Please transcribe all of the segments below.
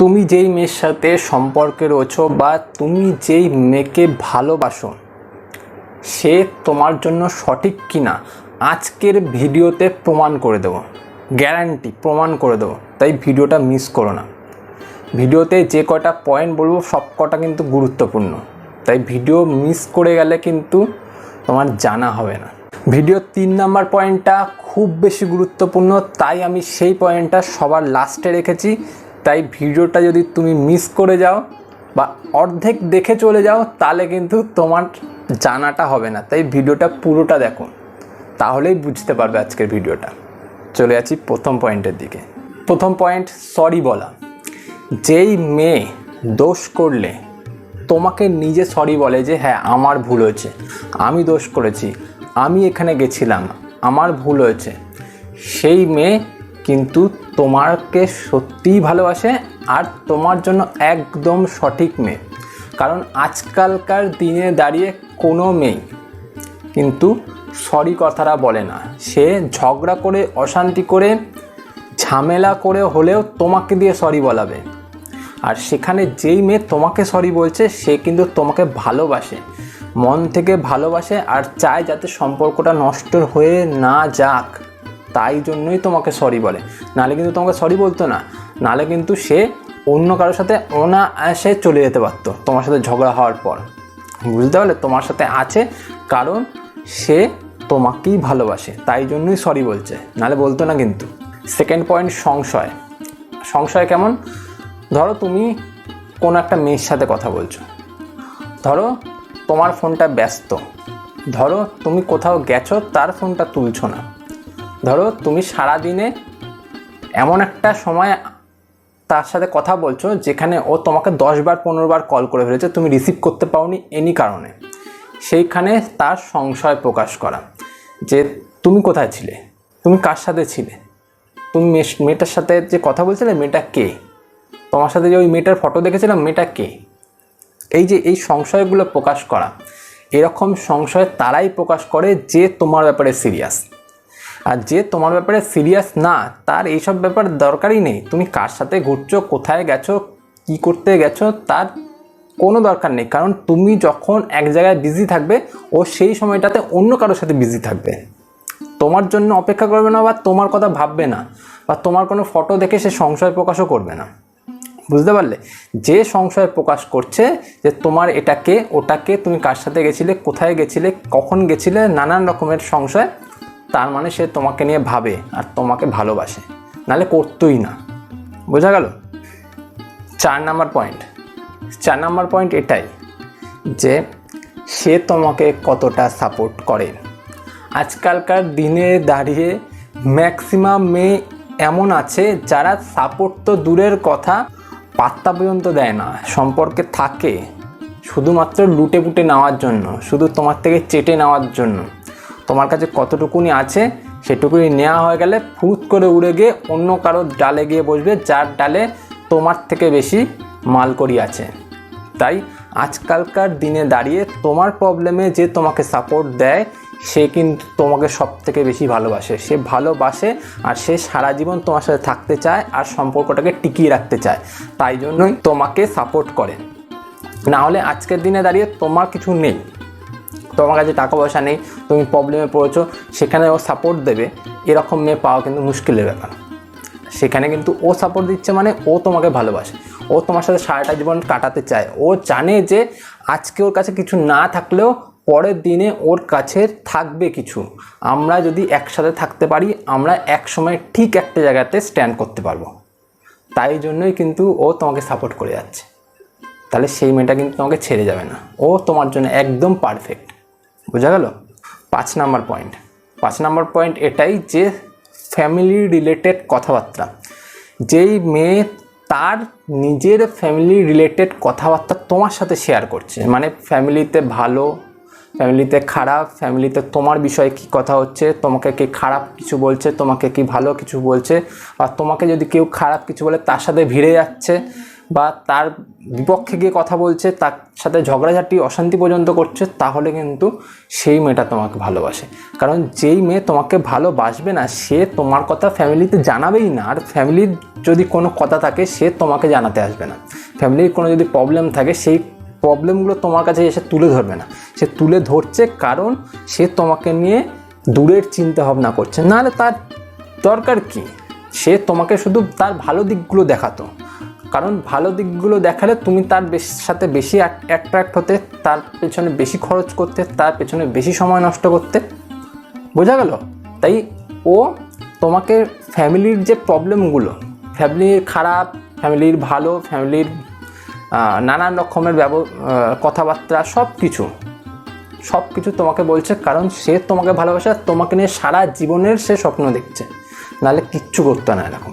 তুমি যেই মেয়ের সাথে সম্পর্কে রয়েছো বা তুমি যেই মেয়েকে ভালোবাসো, সে তোমার জন্য সঠিক কিনা, আজকের ভিডিওতে প্রমাণ করে দেবো, গ্যারান্টি প্রমাণ করে দেবো, তাই ভিডিওটা মিস করো না। ভিডিওতে যে কটা পয়েন্ট বলব, সব কটা কিন্তু গুরুত্বপূর্ণ, তাই ভিডিও মিস করে গেলে কিন্তু তোমার জানা হবে না। ভিডিও তিন নাম্বার পয়েন্টটা খুব বেশি গুরুত্বপূর্ণ, তাই আমি সেই পয়েন্টটা সবার লাস্টে রেখেছি। তাই ভিডিওটা যদি তুমি মিস করে যাও বা অর্ধেক দেখে চলে যাও, তাহলে কিন্তু তোমার জানাটা হবে না। তাই ভিডিওটা পুরোটা দেখো। তাহলেই বুঝতে পারবে আজকের ভিডিওটা। চলে যাচ্ছি প্রথম পয়েন্টের দিকে। প্রথম পয়েন্ট সরি বলা। যেই মেয়ে দোষ করলে তোমাকে নিজে সরি বলে যে হ্যাঁ আমার ভুল হয়েছে। আমি দোষ করেছি। আমি এখানে গেছিলাম। আমার ভুল হয়েছে। সেই মেয়ে কিন্তু তোমাকে সত্যিই ভালোবাসে আর তোমার জন্য একদম সঠিক মেয়ে। কারণ আজকালকার দিনে দাঁড়িয়ে কোনো মেয়ে কিন্তু সরি কথাটা বলে না। সে ঝগড়া করে, অশান্তি করে, ঝামেলা করে হলেও তোমাকে দিয়ে সরি বলাবে। আর সেখানে যেই মেয়ে তোমাকে সরি বলছে, সে কিন্তু তোমাকে ভালোবাসে। মন থেকে ভালোবাসে আর চায় যাতে সম্পর্কটা নষ্ট হয়ে না যাক। তাই জন্যই তোমাকে সরি বলে। নালে কিন্তু তোমাকে সরি বলতো না। নালে কিন্তু সে অন্য কারোর সাথে অনায়াসে চলে যেতে পারতো, তোমার সাথে ঝগড়া হওয়ার পর। বুঝতে পারলে? তোমার সাথে আছে, কারণ সে তোমাকেই ভালোবাসে, তাই জন্যই সরি বলছে। নালে বলতো না কিন্তু। সেকেন্ড পয়েন্ট সংশয়। সংশয় কেমন? ধরো তুমি কোনো একটা মেয়ের সাথে কথা বলছো। ধরো তোমার ফোনটা ব্যস্ত। ধরো তুমি কোথাও গেছো, তার ফোনটা তুলছো না। ধরো তুমি সারা দিনে এমন একটা সময় তার সাথে কথা বলছো যেখানে ও তোমাকে দশবার পনেরো বার কল করে ফেলেছে, তুমি রিসিভ করতে পাওনি এনি কারণে। সেইখানে তার সংশয় প্রকাশ করা যে তুমি কোথায় ছিলে? তুমি কার সাথে ছিলে? তুমি মেয়ে- মেয়েটার সাথে যে কথা বলছিলে, মেয়েটা কে? তোমার সাথে যে ওই মেয়েটার ফটো দেখেছিলাম, মেয়েটা কে? এই যে এই সংশয়গুলো প্রকাশ করা, এরকম সংশয় তারাই প্রকাশ করে যে তোমার ব্যাপারে সিরিয়াস আর যে তোমার ব্যাপারে সিরিয়াস না, তার এইসব ব্যাপার দরকারই নেই। তুমি কার সাথে ঘুরছো, কোথায় গেছো, কি করতে গেছো, তার কোনো দরকার নেই। কারণ তুমি যখন এক জায়গায় বিজি থাকবে, ও সেই সময়টাতে অন্য কারোর সাথে বিজি থাকবে। তোমার জন্য অপেক্ষা করবে না বা তোমার কথা ভাববে না বা তোমার কোনো ফটো দেখে সে সংশয় প্রকাশও করবে না। বুঝতে পারলে? যে সংশয় প্রকাশ করছে যে তোমার এটাকে, ওটাকে তুমি কার সাথে গেছিলে, কোথায় গেছিলে, কখন গেছিলে, নানান রকমের সংশয় তার মানে সে তোমাকে নিয়ে ভাবে আর তোমাকে ভালোবাসে। নালে করতোই না। বোঝা গেল? চার নাম্বার পয়েন্ট চার নাম্বার পয়েন্ট এটাই যে সে তোমাকে কতটা সাপোর্ট করে। আজকালকার দিনে দাঁড়িয়ে ম্যাক্সিমাম মেয়ে এমন আছে, যারা সাপোর্ট তো দূরের কথা, পাত্তা পর্যন্ত দেয় না। সম্পর্কে থাকে। শুধুমাত্র লুটে পুটে নেওয়ার জন্য, শুধু তোমার থেকে চেটে নেওয়ার জন্য। তোমার কাছে কতটুকুনি আছে সেটুকুনি নেওয়া হয়ে গেলে ফুট করে উড়ে গিয়ে অন্য কারোর ডালে গিয়ে বসবে, যার ডালে তোমার থেকে বেশি মালকড়ি আছে। তাই আজকালকার দিনে দাঁড়িয়ে তোমার প্রবলেমে যে তোমাকে সাপোর্ট দেয়, সে কিন্তু তোমাকে সব থেকে বেশি ভালোবাসে। সে ভালোবাসে আর সে সারা জীবন তোমার সাথে থাকতে চায় আর সম্পর্কটাকে টিকিয়ে রাখতে চায়। তাই জন্যই তোমাকে সাপোর্ট করে। না হলে আজকের দিনে দাঁড়িয়ে তোমার কিছু নেই। তোমার কাছে টাকা পয়সা নেই, তুমি প্রবলেমে পড়েছো, সেখানে ও সাপোর্ট দেবে, এরকম মেয়ে পাওয়া কিন্তু মুশকিলের ব্যাপার। সেখানে কিন্তু ও সাপোর্ট দিচ্ছে মানে ও তোমাকে ভালোবাসে। ও তোমার সাথে সারাটা জীবন কাটাতে চায়। ও জানে যে আজকে ওর কাছে কিছু না থাকলেও পরের দিনে ওর কাছে থাকবে কিছু। আমরা যদি একসাথে থাকতে পারি, আমরা এক সময় ঠিক একটা জায়গাতে স্ট্যান্ড করতে পারব। তাই জন্যই কিন্তু ও তোমাকে সাপোর্ট করে যাচ্ছে। তাহলে সেই মেয়েটা কিন্তু তোমাকে ছেড়ে যাবে না। ও তোমার জন্য একদম পারফেক্ট বোঝা গেল? পাঁচ নাম্বার পয়েন্ট পাঁচ নাম্বার পয়েন্ট এটাই যে ফ্যামিলি রিলেটেড কথাবার্তা। যেই মেয়ে তার নিজের ফ্যামিলি রিলেটেড কথাবার্তা তোমার সাথে শেয়ার করছে। মানে ফ্যামিলিতে ভালো ফ্যামিলিতে খারাপ ফ্যামিলিতে তোমার বিষয়ে কি কথা হচ্ছে, তোমাকে কি খারাপ কিছু বলছে, তোমাকে কি ভালো কিছু বলছে বা তোমাকে যদি কেউ খারাপ কিছু বলে তার সাথে ভিড়ে যাচ্ছে বা তার বিপক্ষে গিয়ে কথা বলছে, তার সাথে ঝগড়াঝাটি, অশান্তি পর্যন্ত করছে, তাহলে কিন্তু সেই মেয়েটা তোমাকে ভালোবাসে। কারণ যেই মেয়ে তোমাকে ভালোবাসবে না, সে তোমার কথা ফ্যামিলিতে জানাবেই না। আর ফ্যামিলির যদি কোনো কথা থাকে, সে তোমাকে জানাতে আসবে না। ফ্যামিলির কোনো যদি প্রবলেম থাকে, সেই প্রবলেমগুলো তোমার কাছে এসে তুলে ধরবে না। সে তুলে ধরছে কারণ সে তোমাকে নিয়ে দূরের চিন্তা ভাবনা করছে। নাহলে তার দরকার কি? সে তোমাকে শুধু তার ভালো দিকগুলো দেখাতো। কারণ ভালো দিকগুলো দেখালে তুমি তার সাথে বেশি অ্যাট্রাক্ট হতে, তার পেছনে বেশি খরচ করতে, তার পেছনে বেশি সময় নষ্ট করতে। বোঝা গেল? তাই ও তোমাকে ফ্যামিলির যে প্রবলেমগুলো, ফ্যামিলির খারাপ, ফ্যামিলির ভালো, ফ্যামিলির নানান রকমের ব্যব কথাবার্তা সব কিছু সব কিছু তোমাকে বলছে কারণ সে তোমাকে ভালোবাসে, তোমাকে নিয়ে সারা জীবনের সে স্বপ্ন দেখছে। নাহলে কিচ্ছু করতো না এরকম।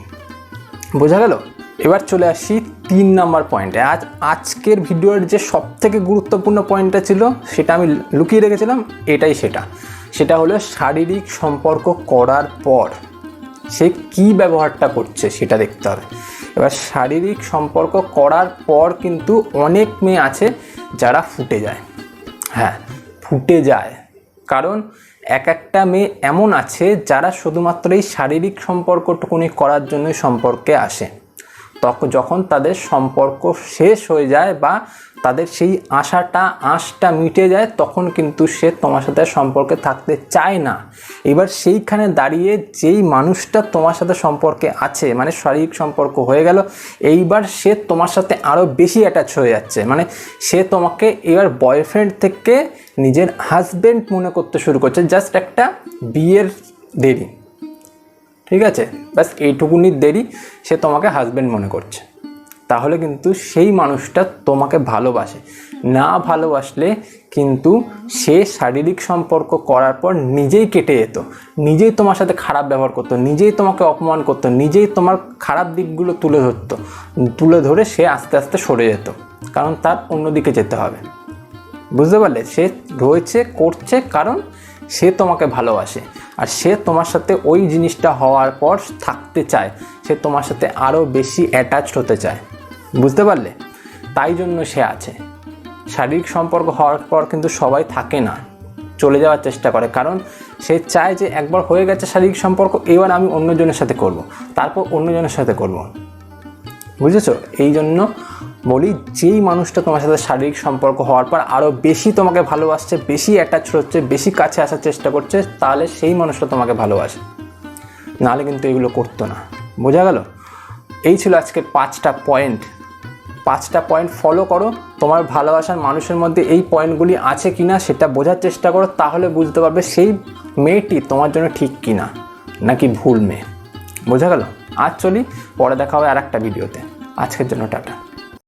বোঝা গেল? এবার চলে আসি তিন নাম্বার পয়েন্টে আজ আজকের ভিডিওর যে সব থেকে গুরুত্বপূর্ণ পয়েন্টটা ছিল, সেটা আমি লুকিয়ে রেখেছিলাম, এটাই সেটা। সেটা হলো শারীরিক সম্পর্ক করার পর সে কী ব্যবহারটা করছে সেটা দেখতে হবে। এবার শারীরিক সম্পর্ক করার পর কিন্তু অনেক মেয়ে আছে যারা ফুটে যায়। হ্যাঁ ফুটে যায়। কারণ এক একটা মেয়ে এমন আছে যারা শুধুমাত্র এই শারীরিক সম্পর্কটুকুনি করার জন্যই সম্পর্কে আসে। তখন যখন তাদের সম্পর্ক শেষ হয়ে যায় বা তাদের সেই আশাটা, আঁশটা মিটে যায়, তখন কিন্তু সে তোমার সাথে সম্পর্কে থাকতে চায় না। এবার সেইখানে দাঁড়িয়ে যেই মানুষটা তোমার সাথে সম্পর্কে আছে মানে শারীরিক সম্পর্ক হয়ে গেল, এইবার সে তোমার সাথে আরও বেশি অ্যাটাচ হয়ে যাচ্ছে। মানে সে তোমাকে এবার বয়ফ্রেন্ড থেকে নিজের হাজবেন্ড মনে করতে শুরু করছে জাস্ট একটা বিয়ের দেরি ঠিক আছে? ব্যাস, এইটুকুনি দেরি সে তোমাকে হাজবেন্ড মনে করছে। তাহলে কিন্তু সেই মানুষটা তোমাকে ভালোবাসে। না ভালোবাসলে কিন্তু সে শারীরিক সম্পর্ক করার পর নিজেই কেটে যেত। নিজেই তোমার সাথে খারাপ ব্যবহার করতো, নিজেই তোমাকে অপমান করতো, নিজেই তোমার খারাপ দিকগুলো তুলে ধরতো। তুলে ধরে সে আস্তে আস্তে সরে যেত। কারণ তার অন্যদিকে যেতে হবে। বুঝতে পারলে? সে রয়েছে, করছে, কারণ সে তোমাকে ভালোবাসে। আর সে তোমার সাথে ওই জিনিসটা হওয়ার পর থাকতে চায়। সে তোমার সাথে আরও বেশি অ্যাটাচড হতে চায়। বুঝতে পারলে? তাই জন্য সে আছে। শারীরিক সম্পর্ক হওয়ার পর কিন্তু সবাই থাকে না। চলে যাওয়ার চেষ্টা করে। কারণ সে চায় যে একবার হয়ে গেছে শারীরিক সম্পর্ক, এবার আমি অন্যজনের সাথে করব। তারপর অন্যজনের সাথে করব। বুঝেছ? এই জন্য বলি, যেই মানুষটা তোমার সাথে শারীরিক সম্পর্ক হওয়ার পর আরও বেশি তোমাকে ভালোবাসছে, বেশি অ্যাটাচ হচ্ছে, বেশি কাছে আসার চেষ্টা করছে, তাহলে সেই মানুষটা তোমাকে ভালোবাসে। নাহলে কিন্তু এগুলো করতো না। বোঝা গেল? এই ছিল আজকে পাঁচটা পয়েন্ট পাঁচটা পয়েন্ট ফলো করো। তোমার ভালোবাসার মানুষের মধ্যে এই পয়েন্টগুলি আছে কি না সেটা বোঝার চেষ্টা করো, তাহলে বুঝতে পারবে সেই মেয়েটি তোমার জন্য ঠিক কি না নাকি ভুল মেয়ে। বোঝা গেল? আজ চলি, পরে দেখা হবে আর একটা ভিডিওতে আজকের জন্য টাটা।